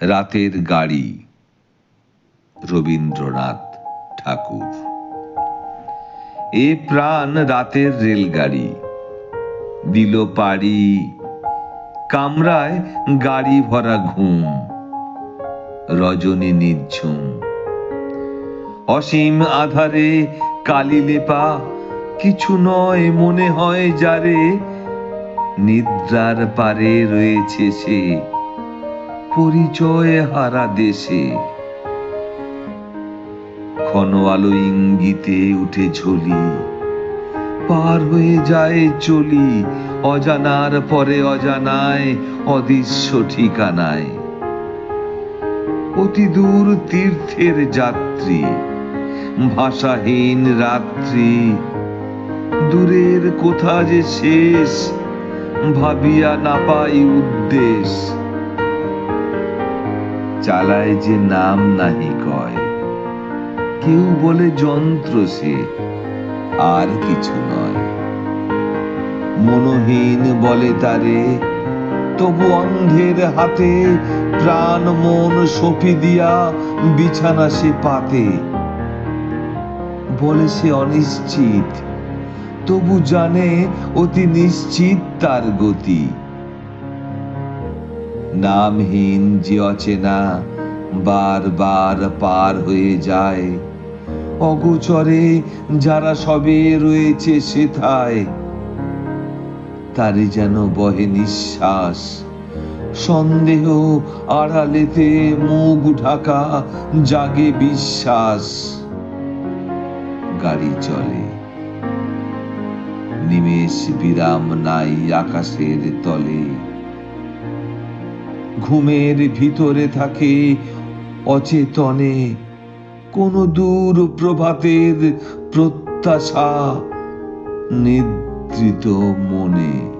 রাতের গাড়ি। রবীন্দ্রনাথ ঠাকুর। এ প্রাণ রাতের রেলগাড়ি। দিল পাড়ি। কামরায় গাড়ি ভরা ঘুম। রজনী নিঝুম অসীম আধারে কালি লেপা। কিছু নয় মনে হয় যারে। নিদ্রার পারে রয়েছে সে। পরিচয় হারা দেশে। ক্ষণ আলো ইঙ্গিতে উঠে ঝুলি। পার হয়ে যায় চলি, অজানার পরে অজানায়, অদৃশ্য ঠিকানায়। অতি দূর তীর্থের যাত্রী, ভাষাহীন রাত্রি। দূরের কোথা যে শেষ, ভাবিয়া না পাই উদ্দেশ চালায় যে নাম নাহি কয়। কেউ বলে যন্ত্র সে, আর কিছু নয়। মনোহীন বলে তারে, তবু অন্ধের হাতে প্রাণ মন সপি দিয়া বিছানা সে পাতে। বলে সে অনিশ্চিত, তবু জানে অতি নিশ্চিত তার গতি। নামহীন যে অচেনা বারবার পার হয়ে যায়। অগোচরে যারা সবে রয়েছে সেথায়, তারে যেন বহে নিঃশ্বাস। সন্দেহ আড়ালেতে মুখ ঢাকা জাগে বিশ্বাস। গাড়ি চলে। নিমেষ বিরাম নাই আকাশের তলে। ঘুমের ভিতরে থাকে অচেতনে কোনো দূর প্রভাতের প্রত্যাশা নিদ্রিত মনে।